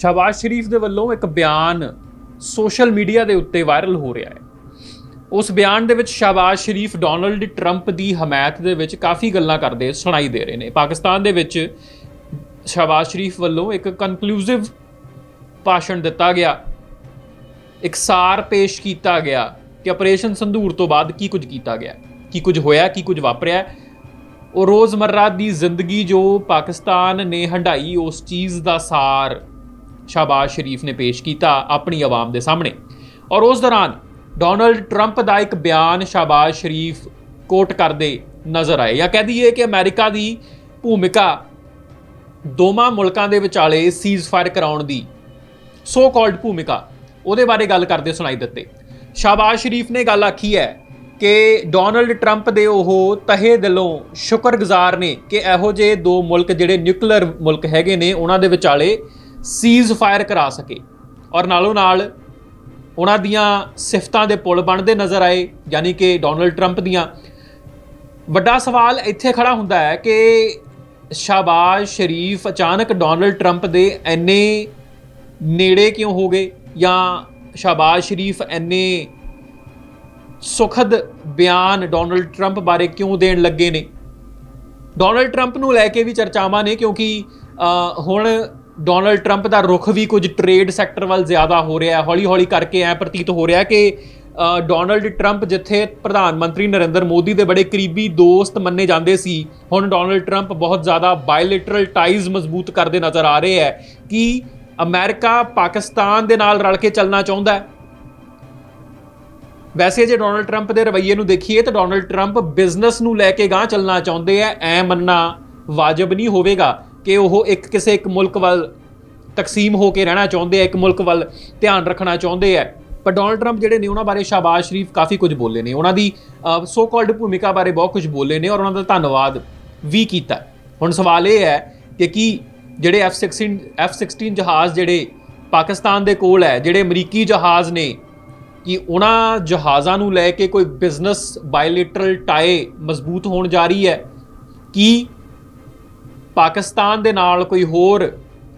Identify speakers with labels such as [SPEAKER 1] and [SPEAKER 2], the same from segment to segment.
[SPEAKER 1] ਸ਼ਹਬਾਜ਼ ਸ਼ਰੀਫ ਦੇ ਵੱਲੋਂ ਇੱਕ ਬਿਆਨ ਸੋਸ਼ਲ ਮੀਡੀਆ ਦੇ ਉੱਤੇ ਵਾਇਰਲ ਹੋ ਰਿਹਾ ਹੈ। ਉਸ ਬਿਆਨ ਦੇ ਵਿੱਚ ਸ਼ਹਬਾਜ਼ ਸ਼ਰੀਫ ਡੋਨਲਡ ਟਰੰਪ ਦੀ ਹਮਾਇਤ ਦੇ ਵਿੱਚ ਕਾਫੀ ਗੱਲਾਂ ਕਰਦੇ, ਸੁਣਾਈ ਦੇ ਰਹੇ ਨੇ। ਪਾਕਿਸਤਾਨ ਦੇ ਵਿੱਚ ਸ਼ਹਬਾਜ਼ ਸ਼ਰੀਫ ਵੱਲੋਂ ਇੱਕ ਕਨਕਲੂਸਿਵ ਭਾਸ਼ਣ ਦਿੱਤਾ ਗਿਆ। ਇੱਕ ਸਾਰ ਪੇਸ਼ ਕੀਤਾ ਗਿਆ ਕਿ ਆਪਰੇਸ਼ਨ ਸੰਧੂਰ ਤੋਂ ਬਾਅਦ ਕੀ ਕੁਝ ਕੀਤਾ ਗਿਆ, ਕੀ ਕੁਝ ਹੋਇਆ, ਕੀ ਕੁਝ ਵਾਪਰਿਆ। ਉਹ ਰੋਜ਼ਮਰਰਾ ਦੀ ਜ਼ਿੰਦਗੀ ਜੋ ਪਾਕਿਸਤਾਨ ਨੇ ਹੰਡਾਈ ਉਸ ਚੀਜ਼ ਦਾ ਸਾਰ ਸ਼ਾਬਾਸ਼ ਸ਼ਰੀਫ ਨੇ ਪੇਸ਼ ਕੀਤਾ ਆਪਣੀ ਆਵਾਮ ਦੇ ਸਾਹਮਣੇ। ਔਰ ਉਸ ਦੌਰਾਨ ਡੋਨਲਡ ਟਰੰਪ ਦਾ ਇੱਕ ਬਿਆਨ ਸ਼ਾਬਾਸ਼ ਸ਼ਰੀਫ ਕੋਟ ਕਰਦੇ ਨਜ਼ਰ ਆਏ ਜਾਂ ਕਹਿ ਦਈਏ ਕਿ ਅਮਰੀਕਾ ਦੀ ਭੂਮਿਕਾ ਦੋਵਾਂ ਮੁਲਕਾਂ ਦੇ ਵਿਚਾਲੇ ਸੀਜ਼ਫਾਇਰ ਕਰਾਉਣ ਦੀ ਸੋ ਕਾਲਡ ਭੂਮਿਕਾ, ਉਹਦੇ ਬਾਰੇ ਗੱਲ ਕਰਦੇ ਸੁਣਾਈ ਦਿੱਤੇ। ਸ਼ਾਬਾਸ਼ ਸ਼ਰੀਫ ਨੇ ਗੱਲ ਆਖੀ ਹੈ ਕਿ ਡੋਨਲਡ ਟਰੰਪ ਦੇ ਉਹ ਤਹੇ ਦਿਲੋਂ ਸ਼ੁਕਰਗੁਜ਼ਾਰ ਨੇ ਕਿ ਇਹੋ ਜਿਹੇ ਦੋ ਮੁਲਕ ਜਿਹੜੇ ਨਿਊਕਲੀਅਰ ਮੁਲਕ ਹੈਗੇ ਨੇ, ਉਹਨਾਂ ਦੇ ਵਿਚਾਲੇ ਸੀਜ਼ ਫਾਇਰ ਕਰਾ ਸਕੇ। ਔਰ ਨਾਲੋਂ ਨਾਲ ਉਹਨਾਂ ਦੀਆਂ ਸਿਫਤਾਂ ਦੇ ਪੁਲ ਬਣਦੇ ਨਜ਼ਰ ਆਏ, ਯਾਨੀ ਕਿ ਡੋਨਲਡ ਟਰੰਪ ਦੀਆਂ। ਵੱਡਾ ਸਵਾਲ ਇੱਥੇ ਖੜਾ ਹੁੰਦਾ ਹੈ ਕਿ ਸ਼ਾਬਾਸ਼ ਸ਼ਰੀਫ ਅਚਾਨਕ ਡੋਨਲਡ ਟਰੰਪ ਦੇ ਐਨੇ ਨੇੜੇ ਕਿਉਂ ਹੋ ਗਏ ਜਾਂ ਸ਼ਾਬਾਸ਼ ਸ਼ਰੀਫ ਐਨੇ ਸੁਖਦ ਬਿਆਨ ਡੋਨਲਡ ਟਰੰਪ ਬਾਰੇ ਕਿਉਂ ਦੇਣ ਲੱਗੇ ਨੇ? ਡੋਨਲਡ ਟਰੰਪ ਨੂੰ ਲੈ ਕੇ ਵੀ ਚਰਚਾਵਾਂ ਨੇ ਕਿਉਂਕਿ ਹੁਣ ਡੋਨਲਡ ਟਰੰਪ ਦਾ ਰੁਖ ਵੀ ਕੁਝ ਟ੍ਰੇਡ ਸੈਕਟਰ ਵੱਲ ਜ਼ਿਆਦਾ ਹੋ ਰਿਹਾ ਹੈ। ਹੌਲੀ-ਹੌਲੀ ਕਰਕੇ ਐ ਪ੍ਰਤੀਤ ਹੋ ਰਿਹਾ ਕਿ ਡੋਨਲਡ ਟਰੰਪ ਜਿੱਥੇ ਪ੍ਰਧਾਨ ਮੰਤਰੀ ਨਰਿੰਦਰ ਮੋਦੀ ਦੇ ਬੜੇ ਕਰੀਬੀ ਦੋਸਤ ਮੰਨੇ ਜਾਂਦੇ ਸੀ, ਹੁਣ ਡੋਨਲਡ ਟਰੰਪ ਬਹੁਤ ਜ਼ਿਆਦਾ ਬਾਇਲੇਟਰਲ ਟਾਈਜ਼ ਮਜ਼ਬੂਤ ਕਰਦੇ ਨਜ਼ਰ ਆ ਰਹੇ ਹੈ ਕਿ ਅਮਰੀਕਾ ਪਾਕਿਸਤਾਨ ਦੇ ਨਾਲ ਰਲ ਕੇ ਚੱਲਣਾ ਚਾਹੁੰਦਾ ਹੈ। ਵੈਸੇ ਜੇ ਡੋਨਲਡ ਟਰੰਪ ਦੇ ਰਵੱਈਏ ਨੂੰ ਦੇਖੀਏ ਤਾਂ ਡੋਨਲਡ ਟਰੰਪ ਬਿਜ਼ਨਸ ਨੂੰ ਲੈ ਕੇ ਗਾਂ ਚੱਲਣਾ ਚਾਹੁੰਦੇ ਆ ਐ ਮੰਨਣਾ ਵਾਜਬ ਨਹੀਂ ਹੋਵੇਗਾ। ਕਿ ਉਹ ਇੱਕ ਕਿਸੇ ਇੱਕ ਮੁਲਕ ਵੱਲ ਤਕਸੀਮ ਹੋ ਕੇ ਰਹਿਣਾ ਚਾਹੁੰਦੇ ਆ, ਇੱਕ ਮੁਲਕ ਵੱਲ ਧਿਆਨ ਰੱਖਣਾ ਚਾਹੁੰਦੇ ਆ। ਪਰ ਡੋਨਲਡ ਟਰੰਪ ਜਿਹੜੇ ਨੇ ਉਹਨਾਂ ਬਾਰੇ ਸ਼ਾਬਾਸ਼ ਸ਼ਰੀਫ ਕਾਫੀ ਕੁਝ ਬੋਲੇ ਨੇ। ਉਹਨਾਂ ਦੀ ਸੋ ਕਾਲਡ ਭੂਮਿਕਾ ਬਾਰੇ ਬਹੁਤ ਕੁਝ ਬੋਲੇ ਨੇ ਔਰ ਉਹਨਾਂ ਦਾ ਧੰਨਵਾਦ ਵੀ ਕੀਤਾ। ਹੁਣ ਸਵਾਲ ਇਹ ਹੈ ਕਿ ਕੀ ਜਿਹੜੇ F16 F16 ਜਹਾਜ਼ ਜਿਹੜੇ ਪਾਕਿਸਤਾਨ ਦੇ ਕੋਲ ਹੈ, ਜਿਹੜੇ ਅਮਰੀਕੀ ਜਹਾਜ਼ ਨੇ, ਕਿ ਉਹਨਾਂ ਜਹਾਜ਼ਾਂ ਨੂੰ ਲੈ ਕੇ ਕੋਈ ਬਿਜ਼ਨਸ ਬਾਇਲੇਟਰਲ ਟਾਈ ਮਜ਼ਬੂਤ ਹੋਣ ਜਾ ਰਹੀ ਹੈ? ਕੀ ਪਾਕਿਸਤਾਨ ਦੇ ਨਾਲ ਕੋਈ ਹੋਰ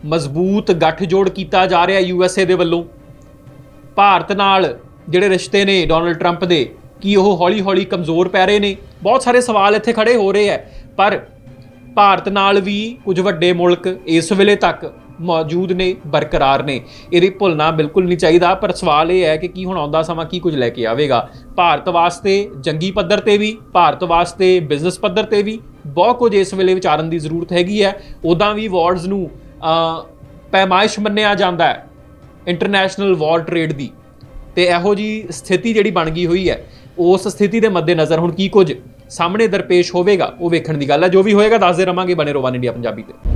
[SPEAKER 1] ਮਜ਼ਬੂਤ ਗੱਠਜੋੜ ਕੀਤਾ ਜਾ ਰਿਹਾ ਯੂ ਐਸ ਏ ਦੇ ਵੱਲੋਂ? ਭਾਰਤ ਨਾਲ ਜਿਹੜੇ ਰਿਸ਼ਤੇ ਨੇ ਡੋਨਲਡ ਟਰੰਪ ਦੇ, ਕੀ ਉਹ ਹੌਲੀ-ਹੌਲੀ ਕਮਜ਼ੋਰ ਪੈ ਰਹੇ ਨੇ? ਬਹੁਤ ਸਾਰੇ ਸਵਾਲ ਇੱਥੇ ਖੜੇ ਹੋ ਰਹੇ ਹੈ ਪਰ ਭਾਰਤ ਨਾਲ ਵੀ ਕੁਝ ਵੱਡੇ ਮੁਲਕ ਇਸ ਵੇਲੇ ਤੱਕ ਮੌਜੂਦ ਨੇ, ਬਰਕਰਾਰ ਨੇ। ਇਹਦੀ ਭੁੱਲਣਾ ਬਿਲਕੁਲ ਨਹੀਂ ਚਾਹੀਦਾ, ਪਰ ਸਵਾਲ ਇਹ ਹੈ ਕਿ ਕੀ ਹੁਣ ਆਉਂਦਾ ਸਮਾਂ ਕੀ ਕੁਝ ਲੈ ਕੇ ਆਵੇਗਾ? ਭਾਰਤ ਵਾਸਤੇ ਜੰਗੀ ਪੱਧਰ ਤੇ ਵੀ, ਭਾਰਤ ਵਾਸਤੇ ਬਿਜ਼ਨਸ ਪੱਧਰ ਤੇ ਵੀ ਬਹੁਤ ਕੁਝ ਇਸ ਵੇਲੇ ਵਿਚਾਰਨ ਦੀ ਜ਼ਰੂਰਤ ਹੈਗੀ ਹੈ। ਉਦਾਂ ਵੀ ਵਾਰਡਸ ਨੂੰ ਪੈਮਾਇਸ਼ ਮੰਨਿਆ ਜਾਂਦਾ ਹੈ ਇੰਟਰਨੈਸ਼ਨਲ ਵਾਰ ਟ੍ਰੇਡ ਦੀ। ਤੇ ਇਹੋ ਜੀ ਸਥਿਤੀ ਜਿਹੜੀ ਬਣ ਗਈ ਹੋਈ ਹੈ, ਉਸ ਸਥਿਤੀ ਦੇ ਮੱਦੇਨਜ਼ਰ ਹੁਣ ਕੀ ਕੁਝ ਸਾਹਮਣੇ ਦਰਪੇਸ਼ ਹੋਵੇਗਾ, ਉਹ ਵੇਖਣ ਦੀ ਗੱਲ ਹੈ। ਜੋ ਵੀ ਹੋਏਗਾ, ਦੱਸਦੇ ਰਵਾਂਗੇ ਬਣੇ ਰੋ ਵਨ ਇੰਡੀਆ ਪੰਜਾਬੀ ਤੇ।